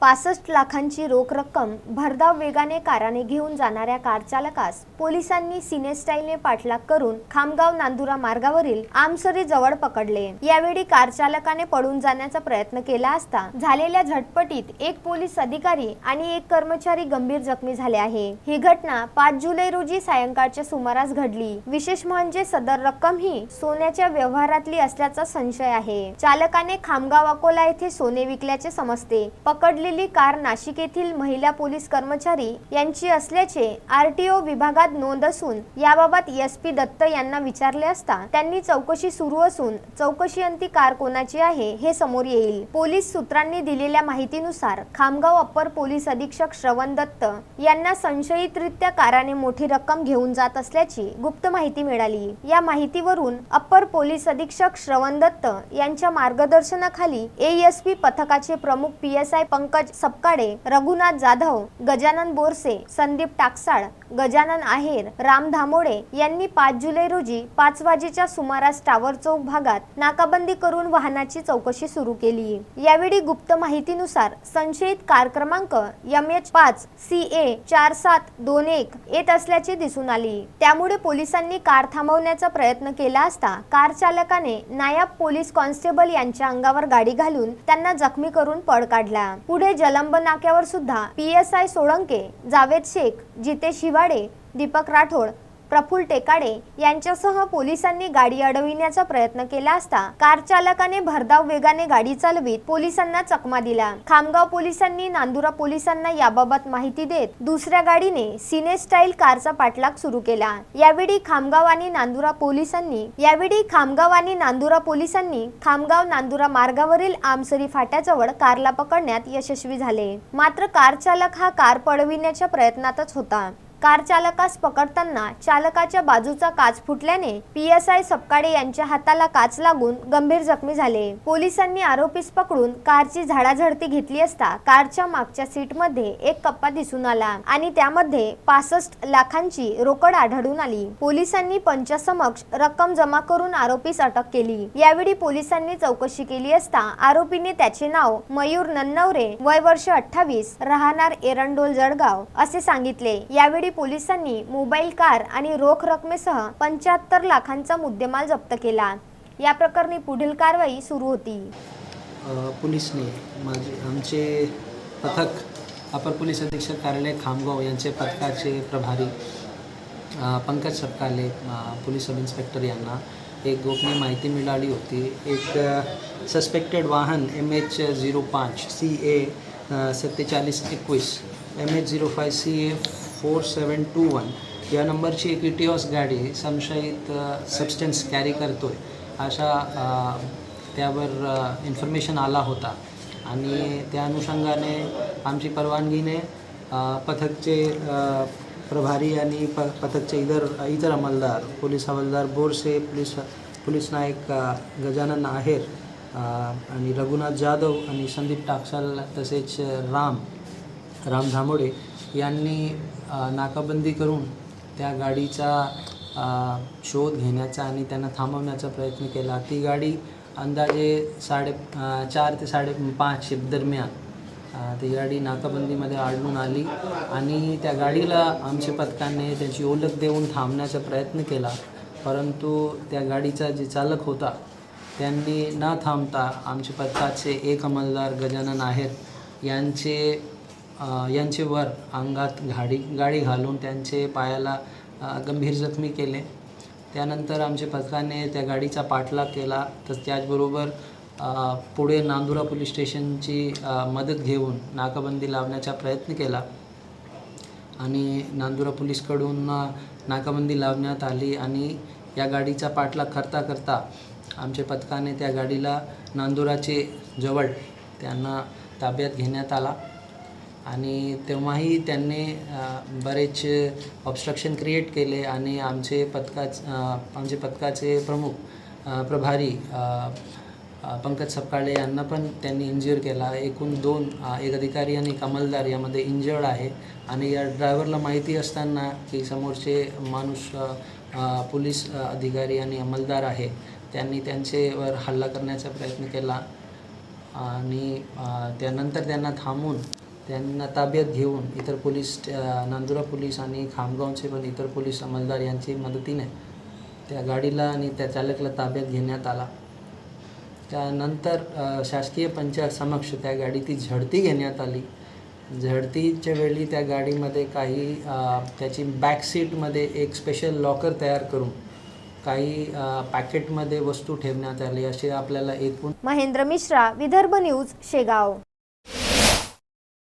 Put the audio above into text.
पासष्ट लाखांची रोख रक्कम भरधाव वेगाने काराने घेऊन जाणाऱ्या कार चालकास पोलिसांनी सिनेस्टाईलने पाठलाग करून खामगाव नांदुरा मार्गावरील आमसरी जवळ पकडले. यावेळी कार चालकाने पळून जाण्याचा प्रयत्न केला असता झालेल्या झटपटीत एक पोलीस अधिकारी आणि एक कर्मचारी गंभीर जखमी झाले आहे. ही घटना पाच जुलै रोजी सायंकाळच्या सुमारास घडली. विशेष म्हणजे सदर रक्कम ही सोन्याच्या व्यवहारातली असल्याचा संशय आहे. चालकाने खामगाव अकोला येथे सोने विकल्याचे समजते. पकडले पकडलेली कार नाशिक येथील महिला पोलीस कर्मचारी यांची असल्याचे आरटीओ विभागात नोंद असून याबाबत एस पी दत्त यांना विचारले असता त्यांनी चौकशी सुरू असून चौकशी अंती कार कोणाची आहे हे समोर येईल. पोलीस सूत्रांनी दिलेल्या माहितीनुसार खामगाव अप्पर पोलीस अधीक्षक श्रवण दत्त यांना संशयितरित्या काराने मोठी रक्कम घेऊन जात असल्याची गुप्त माहिती मिळाली. या माहितीवरून अप्पर पोलीस अधीक्षक श्रवण दत्त यांच्या मार्गदर्शनाखाली एएसपी पथकाचे प्रमुख P S I Pankaj Sapkade Raghunath Jadhav Gajanan Borse Sandeep Taksal Gajanan Aher Ram Dhamode यांनी पाच जुलै रोजी पाच वाजेच्या सुमारास टावर चौक भागात नाकाबंदी करून वाहनाची चौकशी सुरू केली. यावेळी गुप्त माहितीनुसार संशयित कार क्रमांक एम एच पाच सी ए चार सात दोन एक येत असल्याचे दिसून आली. त्यामुळे पोलिसांनी कार थांबवण्याचा प्रयत्न केला असता कार चालकाने नायब पोलीस कॉन्स्टेबल यांच्या अंगावर गाडी घालून त्यांना जखमी करून पळ काढला. पुढे जलंब नाक्यावर सुद्धा P S I Solanke Javed Shaikh Jitesh Hiwade Deepak Rathod Praful Tekade यांच्यासह पोलिसांनी गाडी अडविण्याचा प्रयत्न केला असता कार चालकाने भरधाव वेगाने गाडी चालवीत पोलिसांना चकमा दिला. खामगाव पोलिसांनी नांदुरा पोलिसांना याबाबत माहिती देत दुसऱ्या गाडीने सिने स्टाईल कारचा पाठलाग सुरू केला. यावेळी खामगाव आणि नांदुरा पोलिसांनी यावेळी खामगाव आणि नांदुरा पोलिसांनी खामगाव नांदुरा मार्गावरील आमसरी फाट्याजवळ कारला पकडण्यात यशस्वी झाले. मात्र कार चालक हा कार पळविण्याच्या प्रयत्नातच होता. कार चालकास पकडताना चालकाच्या बाजूचा काच फुटल्याने पी एस आय सपकाडे यांच्या हाताला काच लागून गंभीर जखमी झाले. पोलिसांनी आरोपीस पकडून कारची झाडाझडती घेतली असता कारच्या मागच्या सीटमध्ये एक कप्पा दिसून आला आणि त्यामध्ये पासष्ट लाखांची रोकड आढळून आली. पोलिसांनी पंचासमक्ष रक्कम जमा करून आरोपीस अटक केली. यावेळी पोलिसांनी चौकशी केली असता आरोपीने त्याचे नाव मयूर नन्नवरे वय वर्ष अठ्ठावीस राहणार एरंडोल जळगाव असे सांगितले. यावेळी पोलिसांनी मोबाईल कार आणि रोख रकमेसह पंच्याहत्तर लाखांचा मुद्देमाल जप्त केला. या प्रकरणी पुढील कारवाई सुरू होती. पोलिसने माझे आमचे पथक अपर पोलीस अधीक्षक कार्यालय खामगाव यांचे पथकाचे प्रभारी Pankaj Sapkale police sub inspector यांना एक गोपनीय माहिती मिळाली होती. एक सस्पेक्टेड वाहन एम एच झिरो पाच सी ए सत्तेचाळीस एकवीस M H zero five C A four seven two one या नंबरची एक इटिओस गाडी संशयित सबस्टन्स कॅरी करतो आहे अशा त्यावर इन्फॉर्मेशन आला होता. आणि त्या अनुषंगाने आमची परवानगीने पथकचे प्रभारी आणि प पथकचे इतर इतर अंमलदार पोलीस हवालदार बोरसे पोलीस पोलीस नायक गजानन आहेर आणि रघुनाथ जाधव आणि संदीप टाकसाल तसेच राम राम धामोडे यांनी नाकाबंदी करून त्या गाडीचा शोध घेण्याचा आणि त्यांना थांबवण्याचा प्रयत्न केला. ती गाडी अंदाजे साडे चार ते साडे पाच दरम्यान ती गाडी नाकाबंदीमध्ये आढळून आली आणि त्या गाडीला आमच्या पथकाने त्याची ओळख देऊन थांबण्याचा प्रयत्न केला. परंतु त्या गाडीचा जे चालक होता त्यांनी न थांबता आमच्या पथकाचे एक अंमलदार गजानन आहेत यांचे यांचे वर अंगात गाडी गाडी घालून त्यांचे पायाला गंभीर जखमी केले. त्यानंतर आमच्या पथकाने त्या गाडीचा पाठलाग केला. तर त्याचबरोबर पुढे नांदुरा पोलीस स्टेशनची मदत घेऊन नाकाबंदी लावण्याचा प्रयत्न केला. आणि नांदुरा पोलीसकडून नाकाबंदी लावण्यात आली आणि या गाडीचा पाठलाग करता करता आमच्या पथकाने त्या गाडीला नांदुराचे जवळ त्यांना ताब्यात घेण्यात आला. आणि तेव्हाही त्यांनी बरेचसे ऑब्स्ट्रक्शन क्रिएट केले आणि आमचे पथकाच आमचे पथकाचे प्रमुख प्रभारी पंकज सपकाळे यांना पण त्यांनी इंज्युअर केला. एकूण दोन एक अधिकारी आणि एक अंमलदार यामध्ये इंजर्ड आहे. आणि या ड्रायव्हरला माहिती असताना की समोरचे माणूस पोलीस अधिकारी आणि अंमलदार आहे. त्यांनी त्यांचेवर हल्ला करण्याचा प्रयत्न केला. आणि त्यानंतर त्यांना थांबून त्यांना ताब्यात घेऊन इतर पोलीस नांदुरा पोलीस आणि खामगावचे पण इतर पोलीस अंमलदार यांची मदतीने त्या गाडीला आणि त्या चालकाला ताब्यात घेण्यात आला. त्यानंतर शासकीय पंचायत समक्ष त्या गाडीची झडती घेण्यात आली. झडतीच्या वेळी त्या गाडीमध्ये काही त्याची बॅक सीटमध्ये एक स्पेशल लॉकर तयार करून काही पॅकेटमध्ये वस्तू ठेवण्यात आली असे आपल्याला एकूण महेंद्र मिश्रा विदर्भ न्यूज शेगाव.